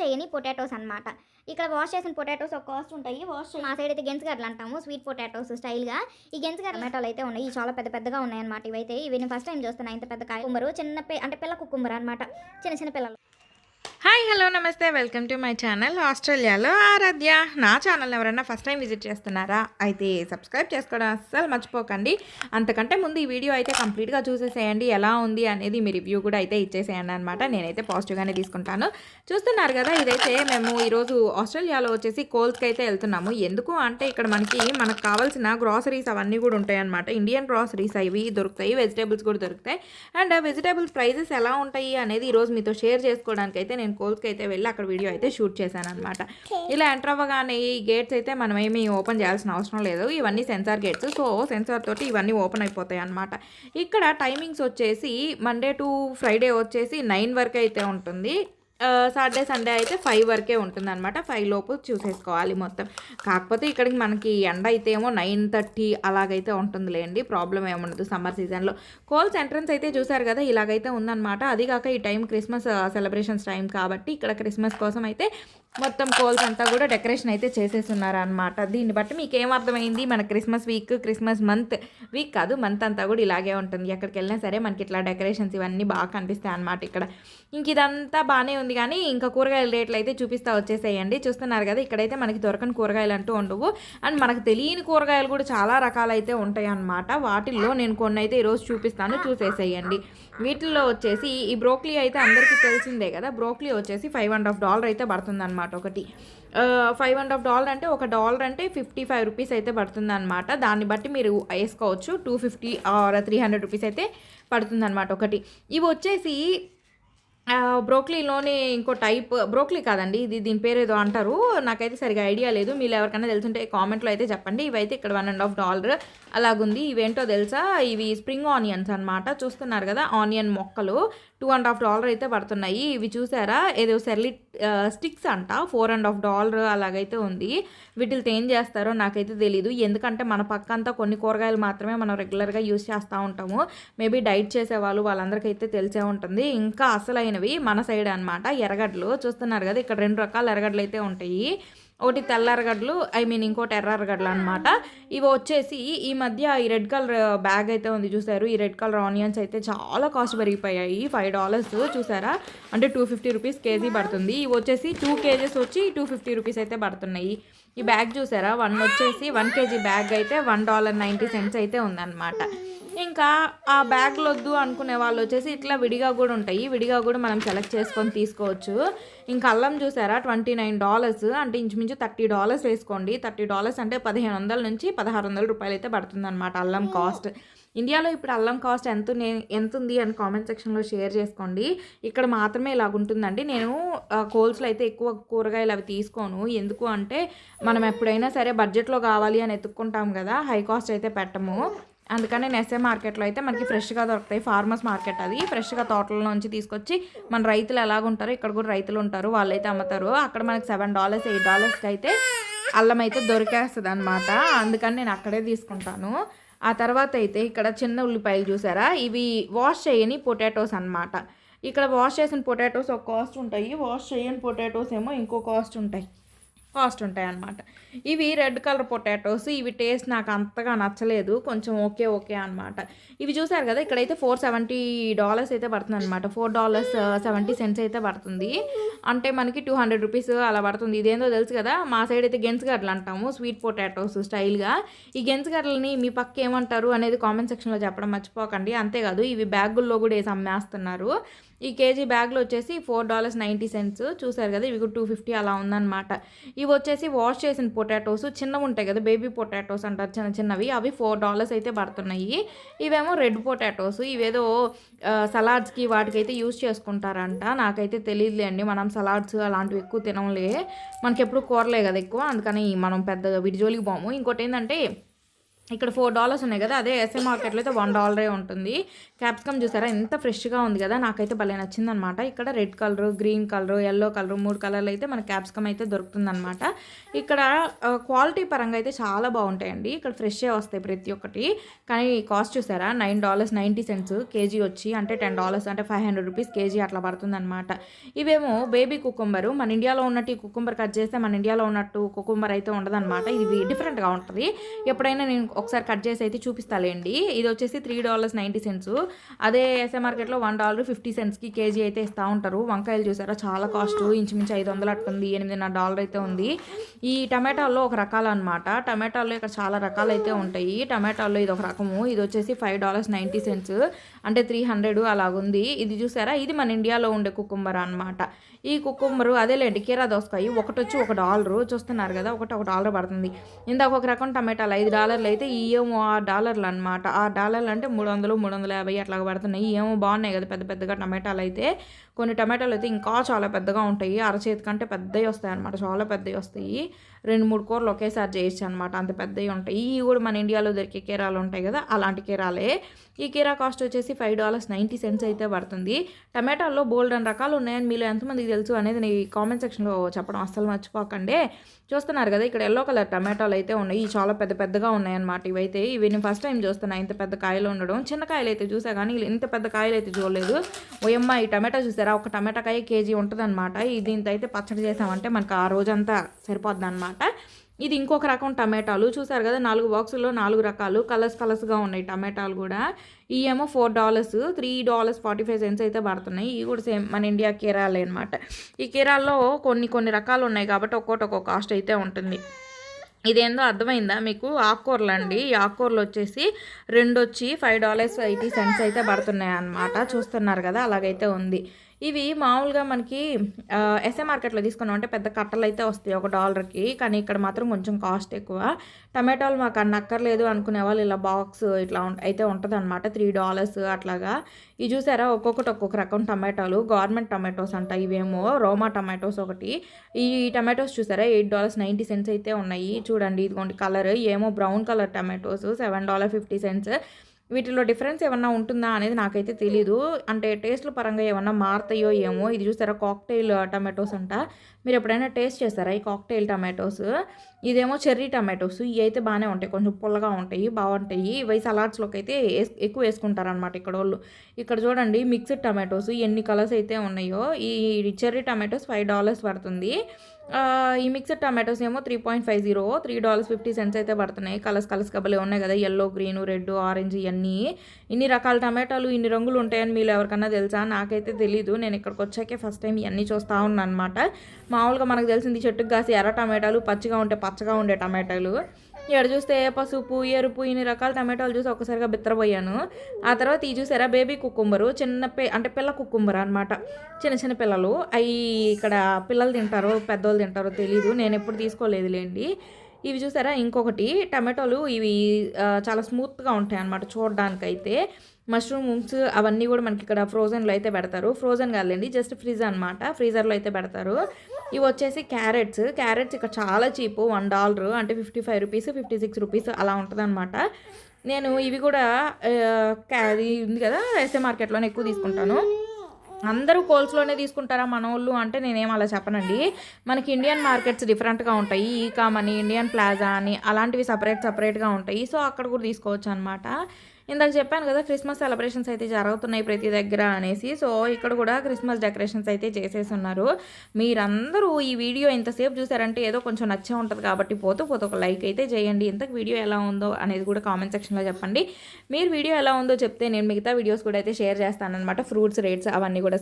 చేయని పొటాటోస్ అన్నమాట. ఇక్కడ వాష్ చేసిన పొటాటోస్ ఒక కాస్ట్ ఉంటాయి. వాష్ మా సైడ్ అయితే గెంజగడ్డలు అంటాము స్వీట్ పొటాటోస్ స్టైల్గా ఈ గెంజగడ్డ టమాటాలు అయితే ఉన్నాయి. చాలా పెద్ద పెద్దగా ఉన్నాయి అనమాట ఇవైతే. ఇవి నేను ఫస్ట్ టైం చూస్తున్నా. ఇంత పెద్ద కాయ కుమ్మరు చిన్న అంటే పిల్ల కుక్కుమ్మరు అనమాట చిన్న చిన్న పిల్లలు. హాయ్ హలో నమస్తే. వెల్కమ్ టు మై ఛానల్ ఆస్ట్రేలియాలో ఆరాధ్య. నా ఛానల్ ఎవరైనా ఫస్ట్ టైం విజిట్ చేస్తున్నారా? అయితే సబ్స్క్రైబ్ చేసుకోవడం అస్సలు మర్చిపోకండి. అంతకంటే ముందు ఈ వీడియో అయితే కంప్లీట్గా చూసేసేయండి. ఎలా ఉంది అనేది మీ రివ్యూ కూడా అయితే ఇచ్చేసేయండి అనమాట నేనైతే పాజిటివ్గానే తీసుకుంటాను. చూస్తున్నారు కదా ఇదైతే మేము ఈరోజు ఆస్ట్రేలియాలో వచ్చేసి కోల్స్కి అయితే వెళ్తున్నాము. ఎందుకు అంటే ఇక్కడ మనకి మనకు కావాల్సిన గ్రాసరీస్ అవన్నీ కూడా ఉంటాయి అనమాట ఇండియన్ గ్రాసరీస్ అవి దొరుకుతాయి వెజిటేబుల్స్ కూడా దొరుకుతాయి. అండ్ వెజిటేబుల్స్ ప్రైజెస్ ఎలా ఉంటాయి అనేది ఈరోజు మీతో షేర్ చేసుకోవడానికి అయితే నేను కోల్స్కి అయితే వెళ్ళి అక్కడ వీడియో అయితే షూట్ చేశాను అనమాట ఇలా ఎంటర్ అవ్వగానే ఈ గేట్స్ అయితే మనం ఏమి ఓపెన్ చేయాల్సిన అవసరం లేదు. ఇవన్నీ సెన్సార్ గేట్స్ సో సెన్సార్ తోటి ఇవన్నీ ఓపెన్ అయిపోతాయి అనమాట ఇక్కడ టైమింగ్స్ వచ్చేసి మండే టు ఫ్రైడే వచ్చేసి నైన్ వరకు అయితే ఉంటుంది. సాటర్డే సండే అయితే ఫైవ్ వరకే ఉంటుంది అనమాట ఫైవ్ లోపు చూసేసుకోవాలి మొత్తం. కాకపోతే ఇక్కడికి మనకి ఎండ అయితే ఏమో నైన్ థర్టీ అలాగైతే ఉంటుందిలేండి. ప్రాబ్లం ఏముండదు సమ్మర్ సీజన్లో. కోల్స్ ఎంట్రన్స్ అయితే చూసారు కదా ఇలాగైతే ఉందన్నమాట. అది కాక ఈ టైం క్రిస్మస్ సెలబ్రేషన్స్ టైం కాబట్టి ఇక్కడ క్రిస్మస్ కోసం అయితే మొత్తం కోల్స్ అంతా కూడా డెకరేషన్ అయితే చేసేస్తున్నారు అనమాట దీన్ని బట్టి మీకు ఏం అర్థమైంది? మన Christmas week Christmas month. Week కాదు మంత్ అంతా కూడా ఇలాగే ఉంటుంది. ఎక్కడికి వెళ్ళినా సరే మనకి ఇట్లా డెకరేషన్స్ ఇవన్నీ బాగా కనిపిస్తాయి అనమాట ఇక్కడ. ఇంక ఇదంతా బాగానే ఉంది. కానీ ఇంకా కూరగాయల రేట్లు అయితే చూపిస్తా వచ్చేసేయండి. చూస్తున్నారు కదా ఇక్కడైతే మనకి దొరకని కూరగాయలు అంటూ ఉండవు. అండ్ మనకు తెలియని కూరగాయలు కూడా చాలా రకాలైతే ఉంటాయి అన్నమాట వాటిల్లో నేను కొన్ని అయితే ఈరోజు చూపిస్తాను చూసేసేయండి. వీటిల్లో వచ్చేసి ఈ బ్రోక్లీ అయితే అందరికీ తెలిసిందే కదా బ్రోక్లీ వచ్చేసి ఫైవ్ అండ్ హాఫ్ డాలర్ అయితే పడుతుంది అనమాట ఒకటి ఫైవ్ అండ్ హాఫ్ డాలర్ అంటే ఒక డాలర్ అంటే ఫిఫ్టీ ఫైవ్ రూపీస్ అయితే పడుతుంది అనమాట దాన్ని బట్టి మీరు వేసుకోవచ్చు two fifty or three hundred rupees అయితే పడుతుంది అనమాట ఒకటి. ఇవి వచ్చేసి బ్రోక్లీలోనే ఇంకో టైప్ బ్రోక్లీ కాదండి ఇది దీని పేరు ఏదో అంటారు. నాకైతే సరిగా ఐడియా లేదు మీరు ఎవరికైనా తెలుసుంటే కామెంట్లో అయితే చెప్పండి. ఇవైతే ఇక్కడ వన్ అండ్ హాఫ్ డాలర్ అలాగుంది. ఇవేంటో తెలుసా? ఇవి స్ప్రింగ్ ఆనియన్స్ అన్నమాట. చూస్తున్నారు కదా ఆనియన్ మొక్కలు. టూ అండ్ హాఫ్ డాలర్ అయితే పడుతున్నాయి. ఇవి చూసారా? ఏదో సెర్లి స్టిక్స్ అంట. ఫోర్ అండ్ హాఫ్ డాలర్ అలాగైతే ఉంది. వీటితో ఏం చేస్తారో నాకైతే తెలియదు ఎందుకంటే మన పక్క అంతా కొన్ని కూరగాయలు మాత్రమే మనం రెగ్యులర్గా యూస్ చేస్తూ ఉంటాము. మేబీ డైట్ చేసేవాళ్ళు వాళ్ళందరికైతే తెలిసే ఉంటుంది. ఇంకా అసలైనవి మన సైడ్ అన్నమాట. ఎర్రగడ్డలు. చూస్తున్నారు కదా ఇక్కడ రెండు రకాల ఎర్రగడ్డలు అయితే ఉంటాయి. ఒకటి తెల్లారగడ్డలు ఐ మీన్ ఇంకోటి ఎర్ర ఎర్రగడ్డలు అనమాట ఇవి వచ్చేసి ఈ మధ్య ఈ రెడ్ కలర్ బ్యాగ్ అయితే ఉంది చూసారు. ఈ రెడ్ కలర్ ఆనియన్స్ అయితే చాలా కాస్ట్ పెరిగిపోయాయి. ఫైవ్ డాలర్స్ చూసారా? అంటే టూ ఫిఫ్టీ రూపీస్ కేజీ పడుతుంది. ఇవి వచ్చేసి టూ కేజెస్ వచ్చి టూ ఫిఫ్టీ రూపీస్ అయితే పడుతున్నాయి. ఈ బ్యాగ్ చూసారా? వన్ వచ్చేసి వన్ కేజీ బ్యాగ్ అయితే వన్ డాలర్ నైంటీ సెంట్స్ అయితే ఉందన్నమాట. ఇంకా ఆ బ్యాగ్లు వద్దు అనుకునే వాళ్ళు వచ్చేసి ఇట్లా విడిగా కూడా ఉంటాయి. విడిగా కూడా మనం సెలెక్ట్ చేసుకొని తీసుకోవచ్చు. ఇంకా అల్లం చూసారా? ట్వంటీ నైన్ డాలర్స్ అంటే ఇంచుమించు థర్టీ డాలర్స్ వేసుకోండి. థర్టీ డాలర్స్ అంటే పదిహేను వందల నుంచి పదహారు వందల రూపాయలు అయితే పడుతుంది అనమాట అల్లం కాస్ట్ ఇండియాలో ఇప్పుడు అల్లం కాస్ట్ ఎంత ఎంత ఉంది అని కామెంట్ సెక్షన్లో షేర్ చేసుకోండి. ఇక్కడ మాత్రమే ఇలాగ ఉంటుందండి. నేను కోల్స్లో అయితే ఎక్కువ కూరగాయలు అవి తీసుకోను. ఎందుకు అంటే మనం ఎప్పుడైనా సరే బడ్జెట్లో కావాలి అని ఎత్తుక్కుంటాం కదా. హై కాస్ట్ అయితే పెట్టము. అందుకని నేను ఎస్ఏ మార్కెట్లో అయితే మనకి ఫ్రెష్గా దొరుకుతాయి ఫార్మర్స్ మార్కెట్ అది. ఫ్రెష్గా తోటల నుంచి తీసుకొచ్చి మన రైతులు ఎలాగుంటారో ఇక్కడ కూడా రైతులు ఉంటారు వాళ్ళైతే అమ్ముతారు. అక్కడ మనకి సెవెన్ డాలర్స్ ఎయిట్ డాలర్స్కి అయితే అల్లం అయితే దొరికేస్తుంది అనమాట అందుకని నేను అక్కడే తీసుకుంటాను. ఆ తర్వాత అయితే ఇక్కడ చిన్న ఉల్లిపాయలు చూసారా? ఇవి వాష్ చేయని పొటాటోస్ అన్నమాట. ఇక్కడ వాష్ చేసిన పొటాటోస్ ఒక కాస్ట్ ఉంటాయి వాష్ చేయని పొటాటోస్ ఏమో ఇంకో కాస్ట్ ఉంటాయి. కాస్ట్ ఉంటాయి అన్నమాట ఇవి రెడ్ కలర్ పొటాటోస్. ఇవి టేస్ట్ నాకు అంతగా నచ్చలేదు. కొంచెం ఓకే ఓకే అన్నమాట. ఇవి చూసారు కదా ఇక్కడైతే ఫోర్ సెవెంటీ డాలర్స్ అయితే పడుతుంది అనమాట ఫోర్ డాలర్స్ సెవెంటీ సెంట్స్ అయితే పడుతుంది. అంటే మనకి టూ హండ్రెడ్ రూపీస్ అలా పడుతుంది. ఇదేందో తెలుసు కదా మా సైడ్ అయితే గెంచగడ్డలు అంటాము స్వీట్ పొటాటోస్ స్టైల్గా. ఈ గెంచగడ్డలని మీ పక్క ఏమంటారు అనేది కామెంట్ సెక్షన్లో చెప్పడం మర్చిపోకండి. అంతేకాదు ఇవి బ్యాగుల్లో కూడా వేసి అమ్మేస్తున్నారు. ఈ కేజీ బ్యాగ్లో వచ్చేసి ఫోర్ డాలర్స్ నైంటీ సెంట్స్. చూసారు కదా ఇవి టూ ఫిఫ్టీ అలా ఉందన్నమాట. ఇవి వచ్చేసి వాష్ చేసిన పొటాటోస్ చిన్నవి ఉంటాయి కదా బేబీ పొటాటోస్ అంటారు చిన్న చిన్నవి. అవి ఫోర్ డాలర్స్ అయితే పడుతున్నాయి. ఇవేమో రెడ్ పొటాటోస్ ఇవేదో సలాడ్స్కి వాటికైతే యూజ్ చేసుకుంటారంట. నాకైతే తెలియదులేండి మనం సలాడ్స్ అలాంటివి ఎక్కువ తినంలే మనకి ఎప్పుడు కూరలే కదా ఎక్కువ అందుకని మనం పెద్దగా విడిజోలికి పోము. ఇంకోటి ఏంటంటే ఇక్కడ ఫోర్ డాలర్స్ ఉన్నాయి కదా అదే ఎస్ఏ మార్కెట్లో అయితే వన్ డాలరే ఉంటుంది. క్యాప్సికమ్ చూసారా ఎంత ఫ్రెష్గా ఉంది కదా నాకైతే భలే నచ్చింది అనమాట ఇక్కడ red colour green colour yellow colour మూడు కలర్లు అయితే మన క్యాప్సికమ్ అయితే దొరుకుతుందనమాట ఇక్కడ క్వాలిటీ పరంగా అయితే చాలా బాగుంటాయండి. ఇక్కడ ఫ్రెష్ే వస్తాయి ప్రతి ఒక్కటి. కానీ కాస్ట్ చూసారా nine dollars ninety cents KG వచ్చి అంటే టెన్ డాలర్స్ అంటే ఫైవ్ హండ్రెడ్ రూపీస్ కేజీ అట్లా పడుతుందనమాట ఇవేమో బేబీ కుకుంబరు మన ఇండియాలో ఉన్నట్టు ఈ కుకుంబర్ కట్ చేస్తే మన ఇండియాలో ఉన్నట్టు కుకుంబర్ అయితే ఉండదన్నమాట. ఇది డిఫరెంట్గా ఉంటుంది. ఎప్పుడైనా నేను ఒకసారి కట్ చేసి అయితే చూపిస్తాలేండి. ఇది వచ్చేసి త్రీ డాలర్స్ నైంటీ సెంట్స్ అదే ఎస్ఏ మార్కెట్లో వన్ డాలర్ ఫిఫ్టీ సెంట్స్కి కేజీ అయితే ఇస్తూ ఉంటారు. వంకాయలు చూసారా? చాలా కాస్ట్. ఇంచుమించు ఐదు వందలు అట్టుంది. ఎనిమిదిన్నర డాలర్ అయితే ఉంది. ఈ టమాటాల్లో ఒక రకాలు అనమాట టమాటాల్లో ఇక్కడ చాలా రకాలు అయితే ఉంటాయి. టమాటాల్లో ఇది ఒక రకము. ఇది వచ్చేసి ఫైవ్ డాలర్స్ నైంటీ సెంట్స్ అంటే త్రీ హండ్రెడ్ అలాగుంది. ఇది చూసారా? ఇది మన ఇండియాలో ఉండే కుకుంబర్ అనమాట ఈ కుకుంబరు అదేలేండి కీరా దోసకాయ. ఒకటి వచ్చి ఒక డాలరు చూస్తున్నారు కదా? ఒకటి ఒక డాలర్ పడుతుంది. ఇందాక ఒక రకం టమాటాలు. ఐదు డాలర్లు అయితే ఏమో ఆ డాలర్లు అనమాట ఆ డాలర్లు అంటే మూడు వందలు మూడు వందల యాభై అట్లా పడుతున్నాయి. ఏమో బాగున్నాయి కదా పెద్ద పెద్దగా టమాటాలు అయితే. కొన్ని టమాటాలు అయితే ఇంకా చాలా పెద్దగా ఉంటాయి. అరచేతి కంటే పెద్దవి వస్తాయి అనమాట చాలా పెద్దవి వస్తాయి. రెండు మూడు కూరలు ఒకేసారి చేయొచ్చు అనమాట అంత పెద్దవి ఉంటాయి. ఇవి కూడా మన ఇండియాలో దొరికే కీరాలు ఉంటాయి కదా అలాంటి కీరాలే. ఈ కీరా కాస్ట్ వచ్చేసి ఫైవ్ డాలర్స్ నైంటీ సెంట్స్ అయితే పడుతుంది. టమాటాల్లో బోల్డ్ అని రకాలు ఉన్నాయని మీలో ఎంతమందికి తెలుసు అనేది నీ కామెంట్ సెక్షన్లో చెప్పడం అస్సలు మర్చిపోకండి. చూస్తున్నారు కదా ఇక్కడ ఎల్లో కలర్ టమాటాలు అయితే ఉన్నాయి. ఇవి చాలా పెద్ద పెద్దగా ఉన్నాయన్నమాట ఇవైతే. ఇవి నేను ఫస్ట్ టైం చూస్తున్నా ఇంత పెద్ద కాయలు ఉండడం. చిన్న కాయలు అయితే చూసా కానీ ఇంత పెద్ద కాయలు అయితే చూడలేదు. ఓయమ్మ ఈ టమాటా చూసారా? ఒక టమాటా కాయ కేజీ ఉంటుందన్నమాట. దీంతో అయితే పచ్చడి చేసామంటే మనకు ఆ రోజంతా సరిపోద్ది అనమాట ఇది ఇంకొక రకం టమాటాలు. చూసారు కదా నాలుగు బాక్సుల్లో నాలుగు రకాలు. కలర్స్ కలర్స్గా ఉన్నాయి టమాటాలు కూడా. ఈ ఏమో four dollars three dollars forty five cents అయితే పడుతున్నాయి. ఇవి కూడా సేమ్ మన ఇండియా కేరాలే అనమాట ఈ కేరాల్లో కొన్ని కొన్ని రకాలు ఉన్నాయి కాబట్టి ఒక్కోటి ఒక్కొక్క కాస్ట్ అయితే ఉంటుంది. ఇదేందో అర్థమైందా మీకు? ఆకుకూరలు అండి. ఈ ఆకుకూరలు వచ్చేసి రెండు వచ్చి ఫైవ్ డాలర్స్ ఎయిటీ సెంట్స్ అయితే పడుతున్నాయి అన్నమాట. చూస్తున్నారు కదా అలాగైతే ఉంది. ఇవి మామూలుగా మనకి ఎస్ఏ మార్కెట్లో తీసుకున్నాం అంటే పెద్ద కట్టలు అయితే వస్తాయి ఒక డాలర్కి. కానీ ఇక్కడ మాత్రం కొంచెం కాస్ట్ ఎక్కువ. టమాటాలు మాకు అన్న అక్కర్లేదు అనుకునే వాళ్ళు ఇలా బాక్స్ ఇట్లా అయితే ఉంటుంది అనమాట త్రీ డాలర్స్ అట్లాగా. ఇది చూసారా? ఒక్కొక్కటి ఒక్కొక్క రకం టమాటాలు. గవర్నమెంట్ టమాటోస్ అంట ఇవేమో. రోమా టమాటోస్ ఒకటి. ఈ టమాటోస్ చూసారా? ఎయిట్ డాలర్స్ నైంటీ సెంట్స్ అయితే ఉన్నాయి. చూడండి ఇదిగోండి కలర్. ఏమో brown colour tomatoes. Seven dollar fifty cents. వీటిలో డిఫరెన్స్ ఏమన్నా ఉంటుందా అనేది నాకైతే తెలీదు. అంటే టేస్ట్ల పరంగా ఏమన్నా మారుతాయో ఏమో. ఇది చూసారా? కాక్టైల్ uh, టమాటోస్ అంట. మీరు ఎప్పుడైనా టేస్ట్ చేస్తారా ఈ కాక్టైల్ టమాటోస్? ఇదేమో చెర్రీ టమాటోస్. ఇవి అయితే బాగానే ఉంటాయి. కొంచెం పుల్లగా ఉంటాయి బాగుంటాయి. ఇవి సలాడ్స్లోకి అయితే ఎక్కువ వేసుకుంటారనమాట ఇక్కడ వాళ్ళు ఇక్కడ చూడండి మిక్స్డ్ టమాటోస్ ఎన్ని కలర్స్ అయితే ఉన్నాయో. ఈ చెర్రీ టమాటోస్ ఫైవ్ డాలర్స్ పడుతుంది. ఈ మిక్సడ్ టమాటోస్ ఏమో three point five zero three dollars fifty cents అయితే పడుతున్నాయి. కలర్స్ కలర్స్ కబలే ఉన్నాయి కదా ఎల్లో గ్రీను రెడ్ ఆరెంజ్ ఇవన్నీ ఇన్ని రకాల టమాటాలు ఇన్ని రంగులు ఉంటాయని మీరు ఎవరికన్నా తెలుసా? నాకైతే తెలీదు. నేను ఇక్కడికి వచ్చాకే ఫస్ట్ టైం ఇవన్నీ చూస్తూ ఉన్నాను అనమాట మామూలుగా మనకు తెలిసింది చెట్టుకు కాసి ఎర్ర టమాటాలు పచ్చిగా ఉంటే పచ్చగా ఉండే టమాటాలు. ఇక్కడ చూస్తే పసుపు ఎరుపు ఇన్ని రకాల టమాటాలు చూసి ఒక్కసారిగా బిత్తరపోయాను. ఆ తర్వాత ఈ చూసారా బేబీ కుకుంబరు చిన్న పి అంటే పిల్ల కుకుంబర్ అనమాట చిన్న చిన్న పిల్లలు. అవి ఇక్కడ పిల్లలు తింటారో పెద్దోళ్ళు తింటారో తెలీదు. నేను ఎప్పుడు తీసుకోలేదులేండి. ఇవి చూసారా? ఇంకొకటి టమాటోలు ఇవి చాలా స్మూత్గా ఉంటాయి అన్నమాట చూడడానికైతే. మష్రూమ్స్ అవన్నీ కూడా మనకి ఇక్కడ ఫ్రోజన్లో అయితే పెడతారు. ఫ్రోజన్ కాదండి జస్ట్ ఫ్రిజ్ అనమాట ఫ్రీజర్లో అయితే పెడతారు. ఇవి వచ్చేసి క్యారెట్స్. క్యారెట్స్ ఇక్కడ చాలా చీపు వన్ డాలర్ అంటే fifty five rupees fifty six rupees అలా ఉంటుందన్నమాట నేను ఇవి కూడా క్యా- అది ఉంది కదా ఎస్ఏ మార్కెట్లోనే ఎక్కువ తీసుకుంటాను. అందరూ కోల్స్లోనే తీసుకుంటారా మన వాళ్ళు అంటే నేనేం అలా చెప్పనండి. మనకి ఇండియన్ మార్కెట్స్ డిఫరెంట్గా ఉంటాయి. ఈకామ్ అని ఇండియన్ ప్లాజా అని అలాంటివి సపరేట్ సపరేట్గా ఉంటాయి. సో అక్కడ కూడా తీసుకోవచ్చు అనమాట ఇందాక చెప్పాను కదా క్రిస్మస్ సెలబ్రేషన్స్ అయితే జరుగుతున్నాయి ప్రతి దగ్గర అనేసి. సో ఇక్కడ కూడా క్రిస్మస్ డెకరేషన్స్ అయితే చేసేసి ఉన్నారు. మీరందరూ ఈ వీడియో ఇంతసేపు చూసారంటే ఏదో కొంచెం నచ్చే ఉంటుంది కాబట్టి పోతూ పోతూ ఒక లైక్ అయితే చేయండి. ఇంతకు వీడియో ఎలా ఉందో అనేది కూడా కామెంట్ సెక్షన్లో చెప్పండి. మీరు వీడియో ఎలా ఉందో చెప్తే నేను మిగతా వీడియోస్ కూడా అయితే షేర్ చేస్తాను అనమాట ఫ్రూట్స్ రేట్స్ అవన్నీ కూడా